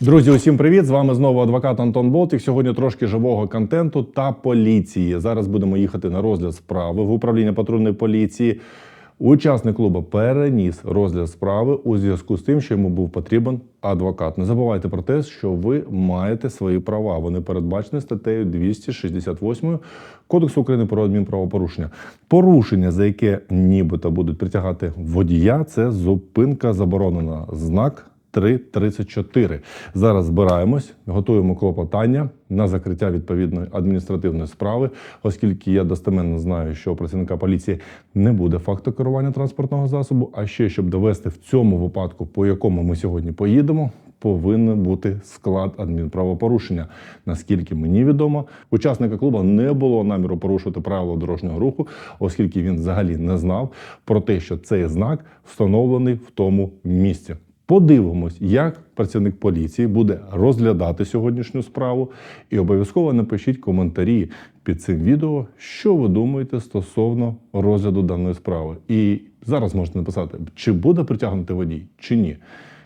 Друзі, усім привіт! З вами знову адвокат Антон Болтик. Сьогодні трошки живого контенту та поліції. Зараз будемо їхати на розгляд справи в управління патрульної поліції. Учасник клубу переніс розгляд справи у зв'язку з тим, що йому був потрібен адвокат. Не забувайте про те, що ви маєте свої права. Вони передбачені статтею 268 Кодексу України про адмінправопорушення. Порушення, за яке нібито будуть притягати водія, це зупинка заборонена. Знак 3.34. Зараз збираємось, готуємо клопотання на закриття відповідної адміністративної справи, оскільки я достеменно знаю, що у працівника поліції не буде факту керування транспортного засобу. А ще щоб довести в цьому випадку, по якому ми сьогодні поїдемо. Повинен бути склад адмінправопорушення. Наскільки мені відомо, учасника клубу не було наміру порушувати правила дорожнього руху, оскільки він взагалі не знав про те, що цей знак встановлений в тому місці. Подивимось, як працівник поліції буде розглядати сьогоднішню справу, і обов'язково напишіть коментарі під цим відео, що ви думаєте стосовно розгляду даної справи. І зараз можете написати, чи буде притягнути водій, чи ні,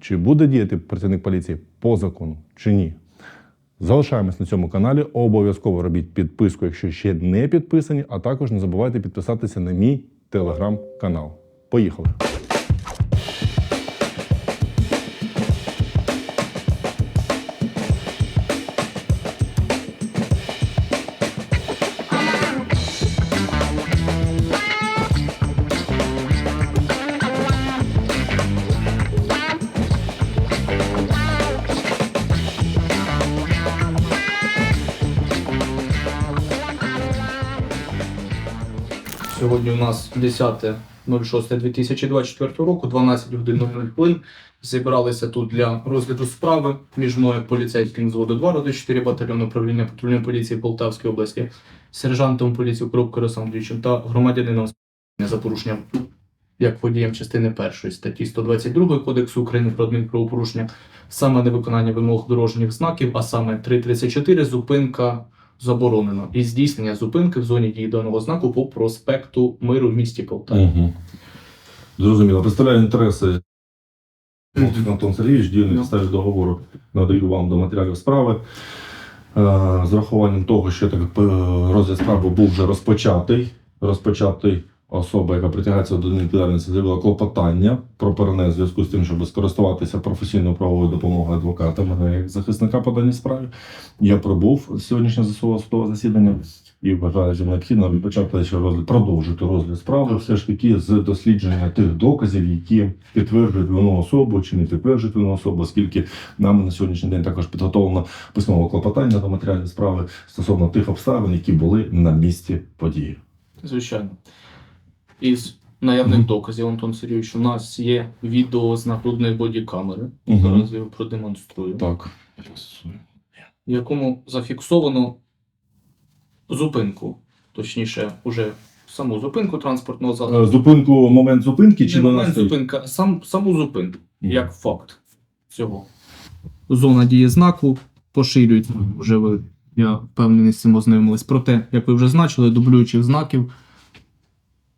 чи буде діяти працівник поліції по закону, чи ні. Залишаємось на цьому каналі. Обов'язково робіть підписку, якщо ще не підписані, а також не забувайте підписатися на мій телеграм-канал. Поїхали! Сьогодні у нас 10.06.2024 року, 12 годин 00 хвилин. Зібралися тут для розгляду справи між мною поліцейським взводу 2 роди 4 батальйону управління патрульної поліції Полтавської області, сержантом поліції Коробкою Олександровичем та громадянином за порушенням як водієм частини першої статті 122 Кодексу України про адмінправопорушення, саме невиконання вимог дорожніх знаків, а саме 334 зупинка заборонено і здійснення зупинки в зоні дії даного знаку по проспекту Миру в місті Полтаві. Угу. Зрозуміло. Представляю інтереси. Антон Сергійович, на підставі договору надаю вам до матеріалів справи. Е, З рахуванням того, що так, е, розгляд справи був вже розпочатий. Розпочатий особа, яка притягається до відповідальності, заявила клопотання про перенес в зв'язку з тим, щоб скористуватися професійною правовою допомогою адвоката мене як захисника по даній справі. Я прибув сьогоднішнє судове засідання і вважаю, що необхідно почати ще розгляд, продовжити розгляд справи, все ж таки з дослідження тих доказів, які підтверджують вину особу чи не підтверджують вину особу, оскільки нам на сьогоднішній день також підготовлено письмове клопотання до матеріалів справи стосовно тих обставин, які були на місці події. Звичайно. Із наявних доказів, Антон Сергійович, у нас є відео з нагрудної бодікамери. Мгм. Зараз я його продемонструю. Так. в якому зафіксовано зупинку, точніше, уже саму зупинку транспортного засобу. Е, Зупинку, момент зупинки чи Не вона момент стоїть? зупинка, сам, саму зупинку, Мгм. як факт цього. Зона дії знаку поширюється. Вже ви, я впевнений, з цим ознайомились. Проте, як ви вже значили, дублюючих знаків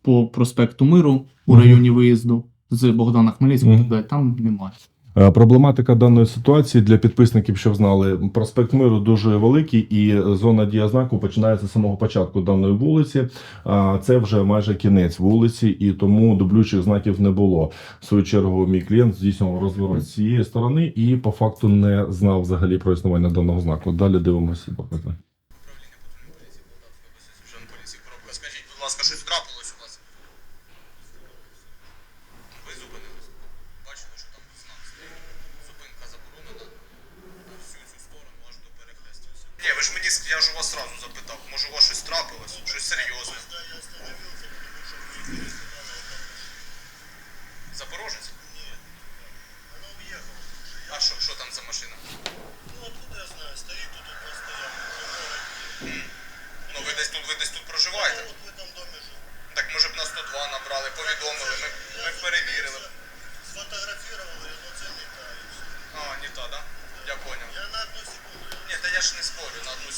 по проспекту Миру у районі виїзду з Богдана Хмельницького, і так далі, там немає. Е, Проблематика даної ситуації для підписників, щоб знали, проспект Миру дуже великий, і зона дія знаку починається з самого початку даної вулиці. А Це вже майже кінець вулиці, і тому дублюючих знаків не було. В свою чергу, мій клієнт здійснював розворот з цієї сторони і по факту не знав взагалі про існування даного знаку. Далі дивимося. управління сразу запитав,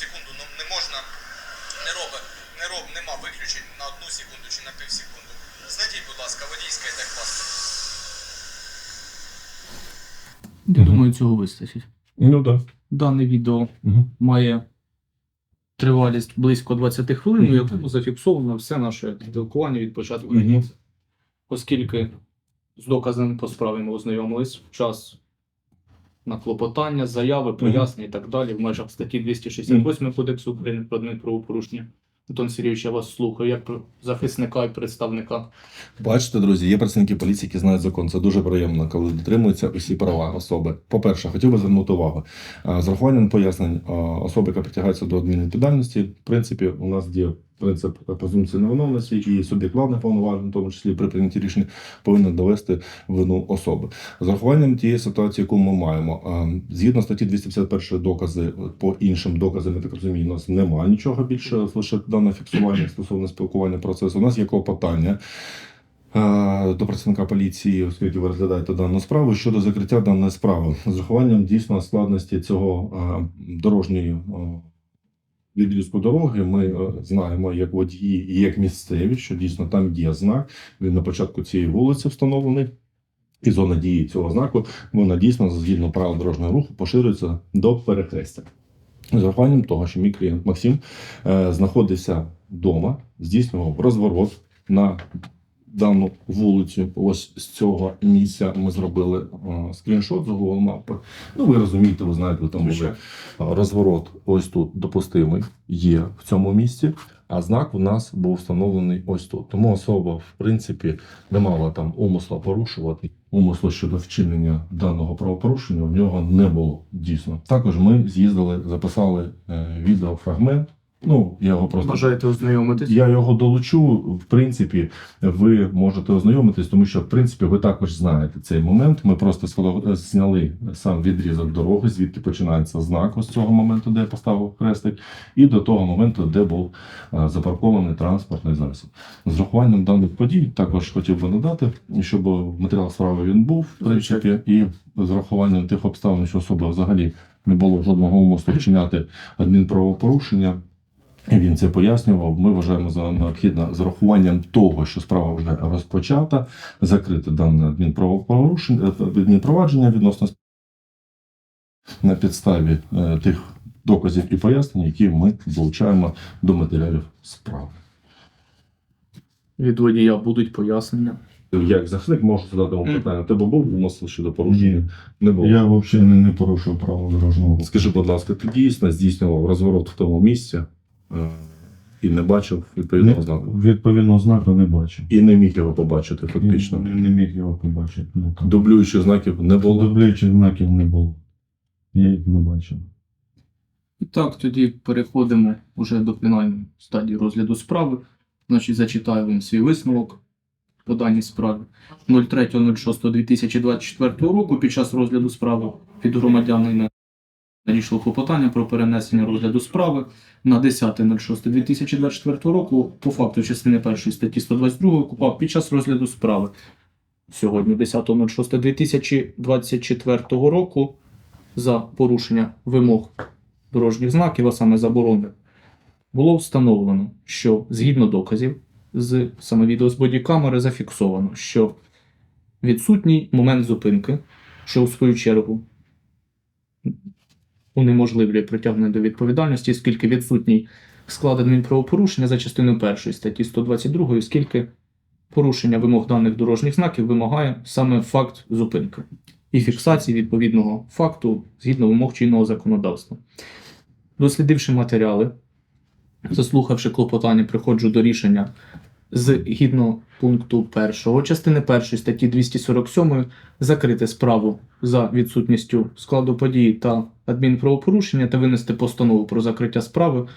секунду, ну не можна, не робить, не роб, нема виключень на одну секунду чи на пів секунду. Знайдіть, будь ласка, водійський техпаспорт. Я Мгм. думаю, цього вистачить. Ну так. Дане відео Угу. має тривалість близько 20 хвилин, ну, у якому зафіксовано все наше спілкування від початку до Оскільки з доказами по справі ми ознайомились, час на клопотання, заяви, пояснення і так далі в межах статті 268 Кодексу України про адмінправопорушення. Антон Сергійович, я вас слухаю як захисника і представника. Бачите, друзі, є працівники поліції, які знають закон. Це дуже приємно, коли дотримуються усі права особи. По-перше, хотів би звернути увагу. З урахуванням пояснень особи, яка притягається до адмінвідповідальності, в принципі, у нас діє принцип презумпції невиновності і суб'єкт владних повноважень, в тому числі при прийнятті рішення, повинен довести вину особи. З урахуванням тієї ситуації, яку ми маємо, а, згідно статті 251 докази по іншим доказам, я так розумію, у нас немає нічого більше, лише дане фіксування стосовно спілкування процесу. У нас є клопотання е, до працівника поліції, оскільки ви розглядаєте дану справу щодо закриття даної справи з урахуванням дійсно складності цього е, дорожньої е, відрізку дороги. Ми е, знаємо як водії і як місцеві, що дійсно там є знак. Він на початку цієї вулиці встановлений. І зона дії цього знаку вона дійсно згідно правил дорожнього руху поширюється до перехрестя. З урахуванням того, що мій клієнт Максим е, знаходився вдома, здійснював розворот на дану вулицю. Ось з цього місця ми зробили е, скріншот з Google мапи. Ну, ви розумієте, ви знаєте, там. А, Розворот ось тут допустимий є в цьому місці, а знак у нас був встановлений ось тут. Тому особа, в принципі, не мала там умисла порушувати. Умислу щодо вчинення даного правопорушення в нього не було дійсно. Також ми з'їздили, записали е, відеофрагмент. Ну, я його просто Бажаєте ознайомитись? я його долучу. В принципі, ви можете ознайомитись, тому що в принципі ви також знаєте цей момент. Ми просто сфото- зняли сам відрізок дороги, звідки починається знак ось цього моменту, де я поставив хрестик, і до того моменту, де був е, запаркований транспортний засіб. З рахуванням даних подій також хотів би надати, щоб матеріал справи він був, в принципі, і з рахуванням тих обставин, що особа взагалі не було жодного умислу вчиняти адмінправопорушення. Він це пояснював. Ми вважаємо за необхідне з урахуванням того, що справа вже розпочата, закрити дане адмінправопорушення, адмінпровадження відносно на підставі е, тих доказів і пояснень, які ми долучаємо до матеріалів справи. Від водія будуть пояснення. Як захисник можу задати вам питання? Тебе був умисел щодо порушення? Не було. Я взагалі не, не порушив правила дорожнього руху. Скажи, будь ласка, ти дійсно здійснював розворот в тому місці і не бачив відповідного знаку? Відповідного знаку не бачив. І не міг його побачити, фактично. Не, не міг його побачити. Ну, там. Дублюючих знаків не було. Дублюючих знаків не було. Я їх не бачив. І так, тоді переходимо вже до фінальної стадії розгляду справи. Значить, зачитаю вам свій висновок по даній справі. 03.06.2024 року під час розгляду справи від громадянина надійшло клопотання про перенесення розгляду справи на 10.06.2024 року. По факту частини 1 статті 122 КУПАП під час розгляду справи. Сьогодні 10.06.2024 року за порушення вимог дорожніх знаків, а саме заборони, було встановлено, що згідно доказів з саме відео з бодікамери зафіксовано, що відсутній момент зупинки, що у свою чергу унеможливлює притягнення до відповідальності, оскільки відсутній склад адмінправопорушення за частиною 1 статті 122, оскільки порушення вимог даних дорожніх знаків вимагає саме факт зупинки і фіксації відповідного факту згідно вимог чинного законодавства. Дослідивши матеріали, заслухавши клопотання, приходжу до рішення згідно пункту 1 частини 1 статті 247 закрити справу за відсутністю складу події та адмінправопорушення та винести постанову про закриття справи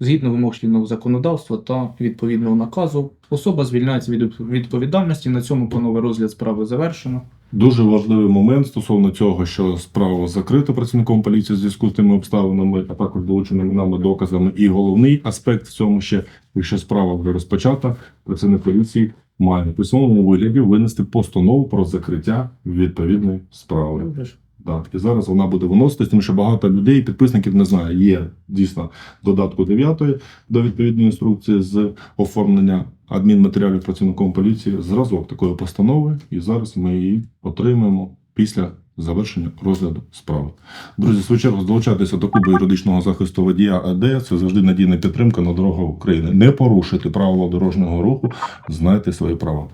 згідно вимог чинного законодавства та відповідного наказу. Особа звільняється від відповідальності. На цьому панове розгляд справи завершено. Дуже важливий момент стосовно цього, що справа закрита працівником поліції в зв'язку з тими обставинами, а також долученими нами доказами. І головний аспект в цьому ще, якщо справа вже розпочата, працівник поліції має в письмовому вигляді винести постанову про закриття відповідної справи. Так, і зараз вона буде виноситись, тому що багато людей, підписників не знає. Є дійсно додатку 9 до відповідної інструкції з оформлення адмінматеріалів працівником поліції зразок такої постанови, і зараз ми її отримаємо після завершення розгляду справи. Друзі, чергу долучайтеся до клубу юридичного захисту водія АД. Це завжди надійна підтримка на дорогах України. Не порушуйте правила дорожнього руху, знайте свої права.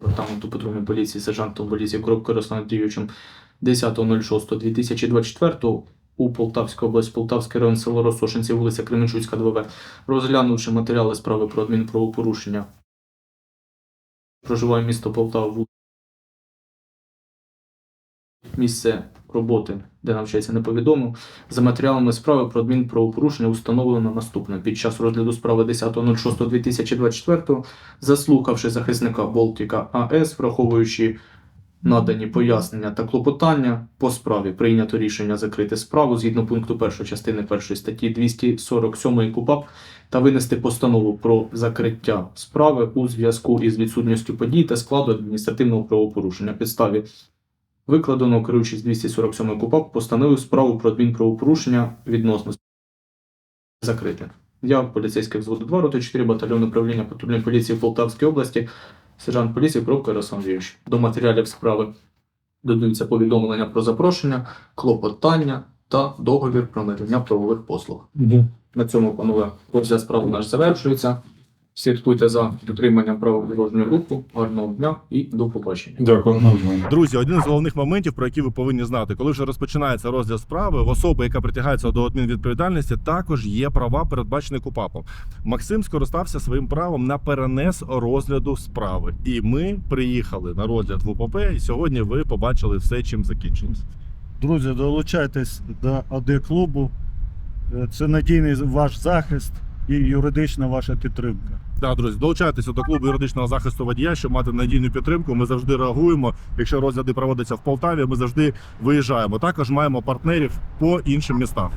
департаменту патрульної поліції сержантом поліції Коробко Русланом Андрійовичем 10.06.2024 у Полтавській області, Полтавський район, село Росошинці, вулиця Кременчуцька, 2В, розглянувши матеріали справи про адмінправопорушення. Проживає місто Полтава, місце роботи, де навчається, не повідомив. За матеріалами справи про адмінправопорушення установлено наступне. Під час розгляду справи 10.06.2024 заслухавши захисника Болтіка АЕС, враховуючи надані пояснення та клопотання по справі, прийнято рішення закрити справу згідно пункту 1 частини 1 статті 247 КУПАП та винести постанову про закриття справи у зв'язку із відсутністю подій та складу адміністративного правопорушення. Підставі викладеного керуючись 247 КУПАП постановив справу про адмінправопорушення відносно закрити. Я поліцейський взводу 2, роти 4 батальйон управління патрульної поліції в Полтавській області, сержант поліції Пробка Ярослав Андрійович. До матеріалів справи додаються повідомлення про запрошення, клопотання та договір про надання правових послуг. На цьому, панове, розгляд справи наш завершується. Слідкуйте за дотриманням правил дорожнього руху. Гарного дня і до побачення. Дякую. Друзі, один з головних моментів, про які ви повинні знати, коли вже розпочинається розгляд справи, в особи, яка притягається до адмінвідповідальності, також є права, передбачені КУПАПом. Максим скористався своїм правом на перенес розгляду справи. І ми приїхали на розгляд в УПП, і сьогодні ви побачили все, чим закінчилось. Друзі, долучайтесь до АД клубу. Е, Це надійний ваш захист і юридична ваша підтримка. Так, друзі, долучайтеся до клубу юридичного захисту водія, щоб мати надійну підтримку. Ми завжди реагуємо. Якщо розгляди проводяться в Полтаві, ми завжди виїжджаємо. Також маємо партнерів по іншим містам.